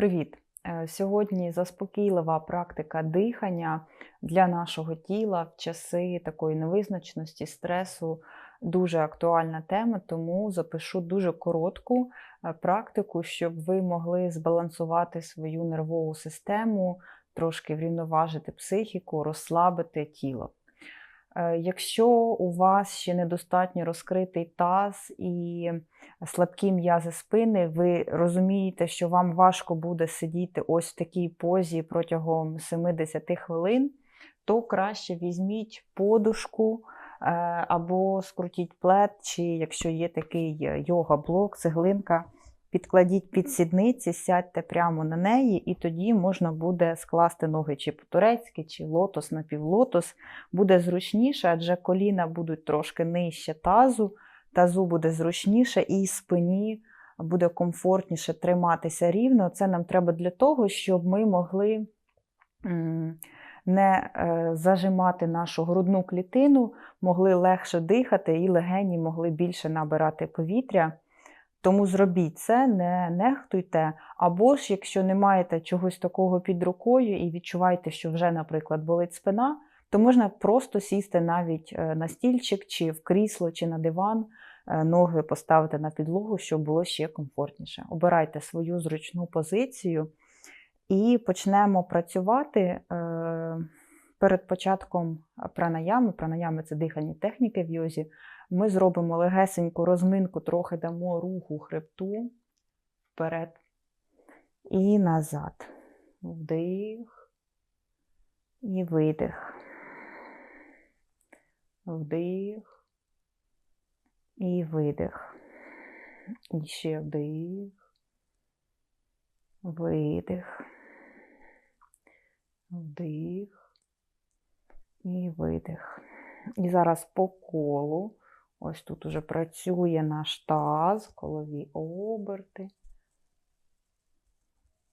Привіт! Е, Сьогодні заспокійлива практика дихання для нашого тіла в часи такої невизначеності, стресу. Дуже актуальна тема, тому запишу дуже коротку е, практику, щоб ви могли збалансувати свою нервову систему, трошки врівноважити психіку, розслабити тіло. Е, Якщо у вас ще недостатньо розкритий таз і слабкі м'язи спини, ви розумієте, що вам важко буде сидіти ось в такій позі протягом 70 хвилин, то краще візьміть подушку е, або скрутіть плед, чи якщо є такий йога-блок, цеглинка, підкладіть під сідниці, сядьте прямо на неї, і тоді можна буде скласти ноги чи по-турецьки, чи лотос на півлотос. Буде зручніше, адже коліна будуть трошки нижче тазу, тазу буде зручніше, і спині буде комфортніше триматися рівно. Це нам треба для того, щоб ми могли не е, зажимати нашу грудну клітину, могли легше дихати і легені могли більше набирати повітря. Тому зробіть це, не нехтуйте. Або ж, якщо не маєте чогось такого під рукою і відчуваєте, що вже, наприклад, болить спина, то можна просто сісти навіть е, на стільчик, чи в крісло, чи на диван, е, ноги поставити на підлогу, щоб було ще комфортніше. Обирайте свою зручну позицію і почнемо працювати е, перед початком пранаями. Пранаями це дихальні техніки в йозі. Ми зробимо легесеньку розминку, трохи дамо руху хребту вперед і назад. Вдих і видих. Вдих і видих. І ще вдих, видих, вдих і видих. І зараз по колу. Ось тут уже працює наш таз, колові оберти.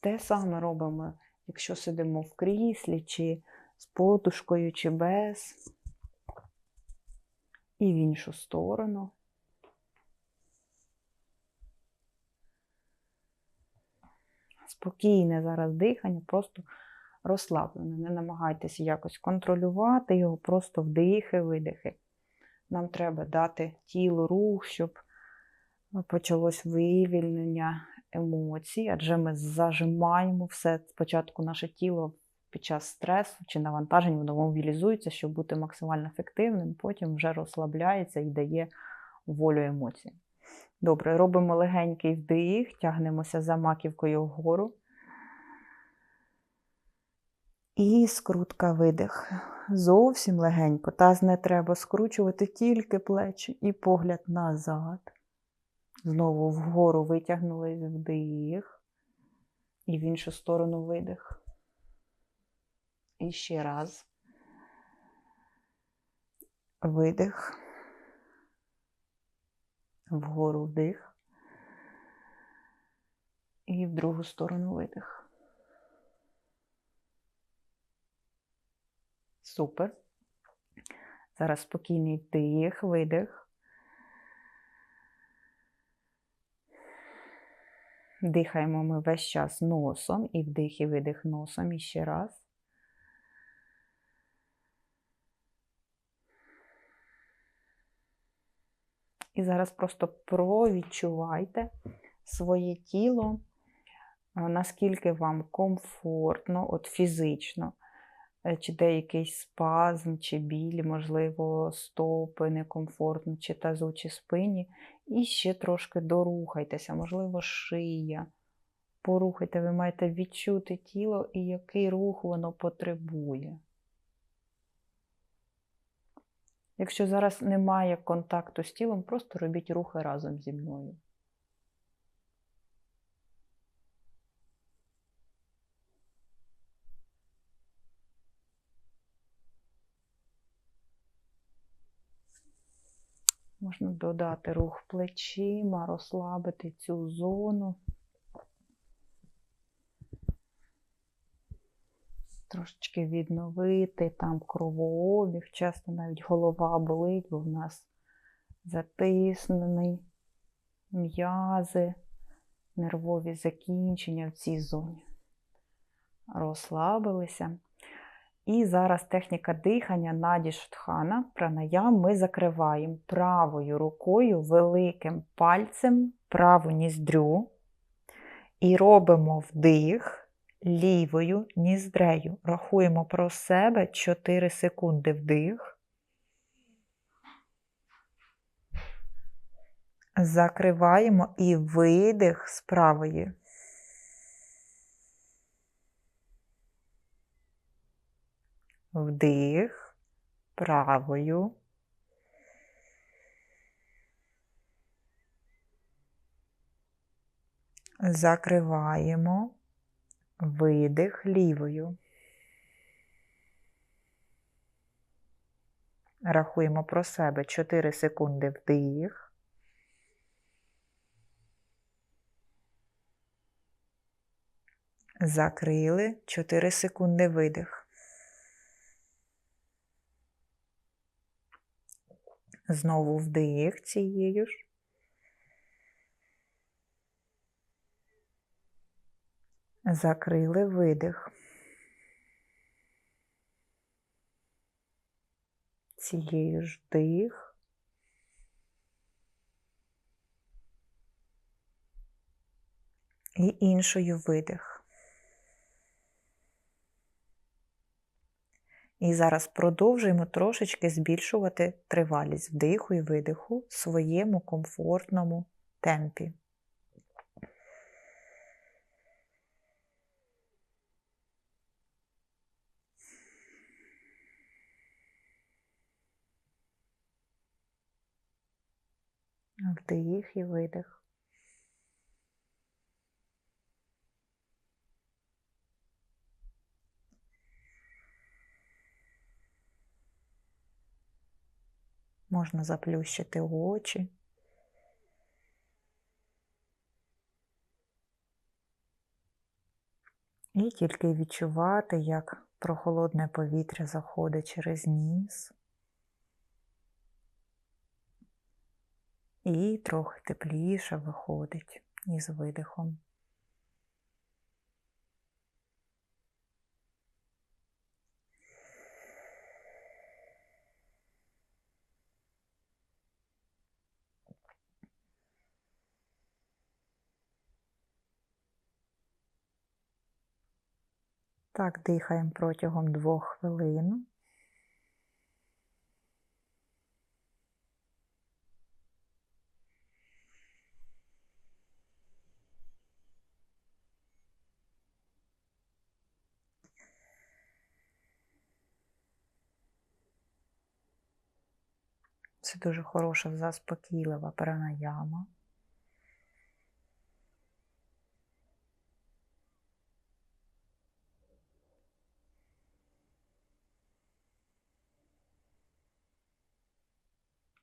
Те саме робимо, якщо сидимо в кріслі, чи з подушкою, чи без. І в іншу сторону. Спокійне зараз дихання, просто розслаблене. Не намагайтеся якось контролювати його, просто вдихи, видихи. Нам треба дати тілу рух, щоб почалось вивільнення емоцій, адже ми зажимаємо все. Спочатку наше тіло під час стресу чи навантажень воно мобілізується, щоб бути максимально ефективним, потім вже розслабляється і дає волю емоцій. Добре, робимо легенький вдих, тягнемося за маківкою вгору. І скрутка видих. Зовсім легенько. Таз не треба скручувати тільки плечі і погляд назад. Знову вгору витягнулись вдих. І в іншу сторону видих. І ще раз. Видих. Вгору вдих. І в другу сторону видих. Супер. Зараз спокійний вдих, видих. Дихаємо ми весь час носом і вдих і видих носом і ще раз. І зараз просто провідчувайте своє тіло, наскільки вам комфортно, от фізично. Е, чи деякий спазм, чи біль, можливо, стопи некомфортно, чи тазу, чи спині. І ще трошки дорухайтеся, можливо, шия. Порухайте, ви маєте відчути тіло і який рух воно потребує. Якщо зараз немає контакту з тілом, просто робіть рухи разом зі мною. Можна додати рух плечима, розслабити цю зону. Трошечки відновити там кровообіг. Часто навіть голова болить, бо в нас затиснений м'язи, нервові закінчення в цій зоні. Розслабилися. І зараз техніка дихання Наді Шутхана, пранаям ми закриваємо правою рукою великим пальцем праву ніздрю і робимо вдих лівою ніздрею. Рахуємо про себе 4 секунди вдих. Закриваємо і видих з правої. Вдих правою. Закриваємо видих лівою. Рахуємо про себе 4 секунди вдих. Закрили 4 секунди видих. Знову вдих цією ж. Закрили видих. Цією ж вдих. І іншою видих. І зараз продовжуємо трошечки збільшувати тривалість вдиху і видиху в своєму комфортному темпі. Вдих і видих. Можна заплющити очі. І тільки відчувати, як прохолодне повітря заходить через ніс. І трохи тепліше виходить із видихом. Так, дихаємо протягом двох хвилин. Це дуже хороша заспокійлива пранаяма.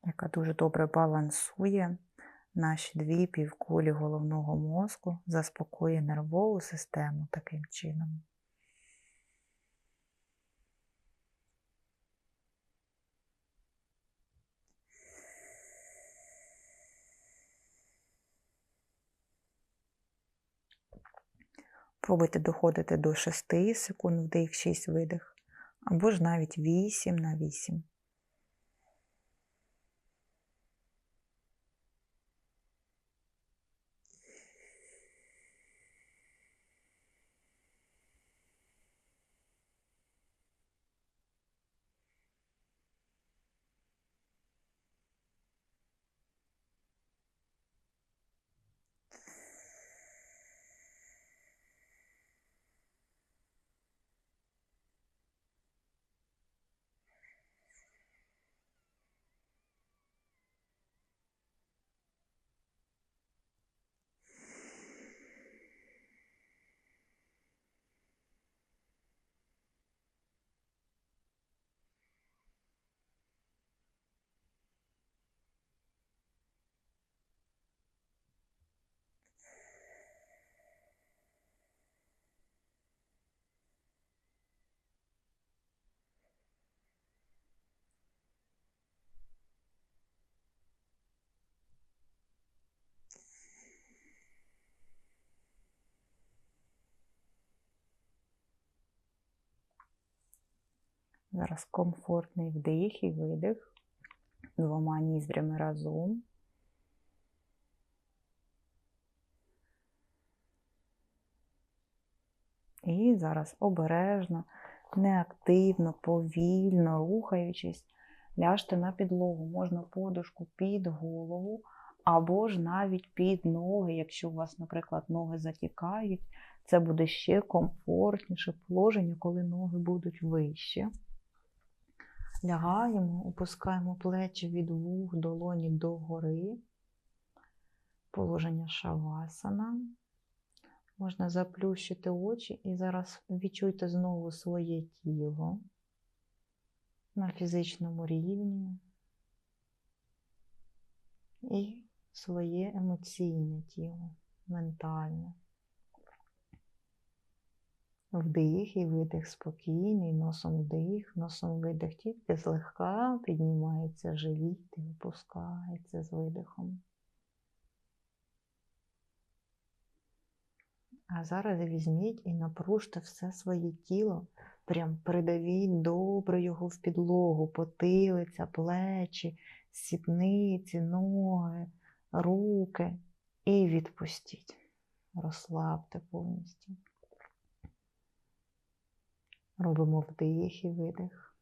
Яка дуже добре балансує наші дві півкулі головного мозку, заспокоює нервову систему таким чином. Пробуйте доходити до 6 секунд вдих, 6 видих, або ж навіть 8 на 8. Зараз комфортний вдих і видих двома ніздрями разом. І зараз обережно, неактивно, повільно рухаючись, ляжте на підлогу. Можна подушку під голову, або ж навіть під ноги, якщо у вас, наприклад, ноги затікають, це буде ще комфортніше положення, коли ноги будуть вище. Лягаємо, опускаємо плечі від вух, долоні догори. Положення шавасана. Можна заплющити очі і зараз відчуйте знову своє тіло на фізичному рівні і своє емоційне тіло, ментальне. Вдих і видих спокійний, носом вдих, носом видих, тільки злегка піднімається живіт і опускається з видихом. А зараз візьміть і напружте все своє тіло, прям придавіть добре його в підлогу, потилиця, плечі, сідниці, ноги, руки і відпустіть. Розслабте повністю. Робимо вдих і видих.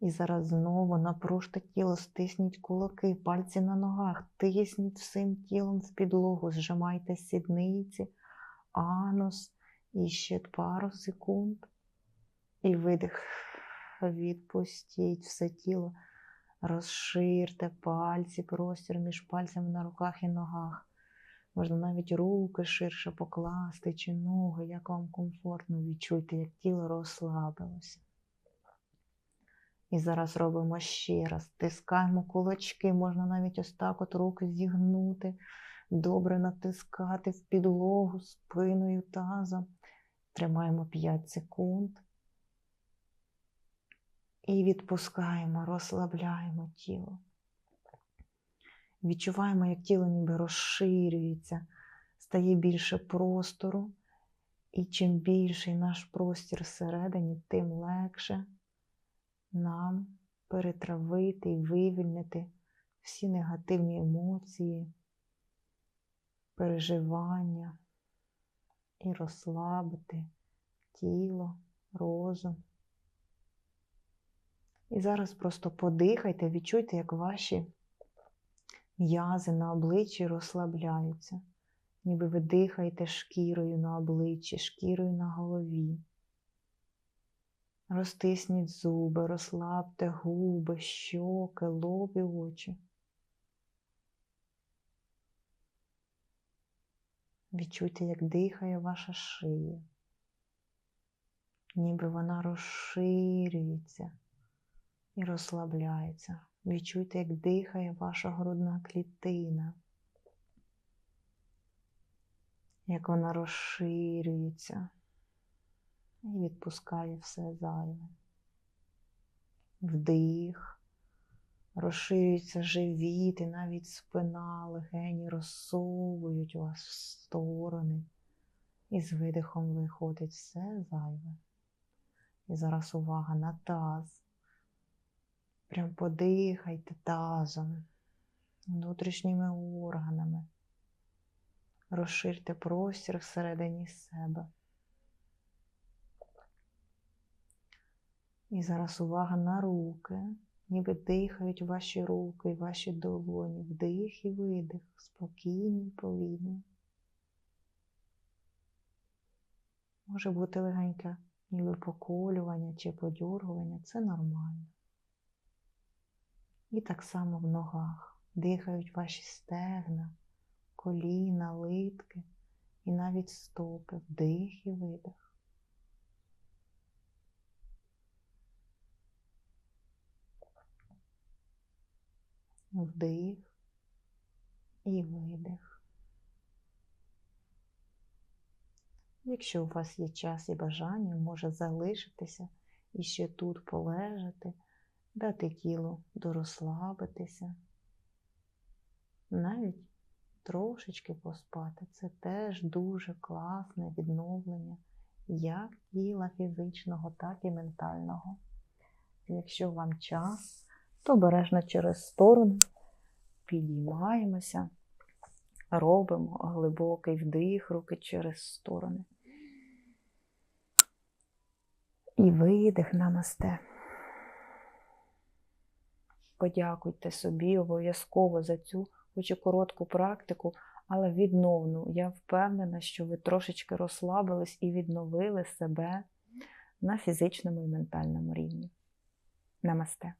І зараз знову напружте тіло, стисніть кулаки, пальці на ногах, тисніть всім тілом в підлогу, зжимайте сідниці, анус і ще пару секунд. І видих. Відпустіть все тіло, розширте пальці, простір між пальцями на руках і ногах. Можна навіть руки ширше покласти чи ноги, як вам комфортно відчуйте, як тіло розслабилося. І зараз робимо ще раз. Тискаємо кулачки, можна навіть ось так от руки зігнути, добре натискати в підлогу спиною тазом. Тримаємо 5 секунд. І відпускаємо, розслабляємо тіло. Відчуваємо, як тіло ніби розширюється, стає більше простору. І чим більший наш простір всередині, тим легше нам перетравити і вивільнити всі негативні емоції, переживання і розслабити тіло, розум. І зараз просто подихайте, відчуйте, як ваші м'язи на обличчі розслабляються, ніби ви дихаєте шкірою на обличчі, шкірою на голові. Розтисніть зуби, розслабте губи, щоки, лоб і очі. Відчуйте, як дихає ваша шия, ніби вона розширюється і розслабляється. Відчуйте, як дихає ваша грудна клітина, як вона розширюється і відпускає все зайве. Вдих, розширюється живіт і навіть спина, легені розсовують вас в сторони. І з видихом виходить все зайве. І зараз увага на таз. Прям подихайте тазом, внутрішніми органами. Розширте простір всередині себе. І зараз увага на руки, ніби дихають ваші руки, ваші долоні, вдих і видих, спокійно і повільно. Може бути легеньке ніби поколювання чи подюргування, це нормально. І так само в ногах дихають ваші стегна, коліна, литки і навіть стопи, вдих і видих. Вдих і видих. Якщо у вас є час і бажання, може залишитися і ще тут полежати дати тілу дорозслабитися, навіть трошечки поспати. Це теж дуже класне відновлення як тіла фізичного, так і ментального. Якщо вам час, то обережно через сторону підіймаємося, робимо глибокий вдих, руки через сторони. І видих намасте. Подякуйте собі обов'язково за цю, хоч і коротку практику, але відновну. Я впевнена, що ви трошечки розслабились і відновили себе на фізичному і ментальному рівні. Намасте.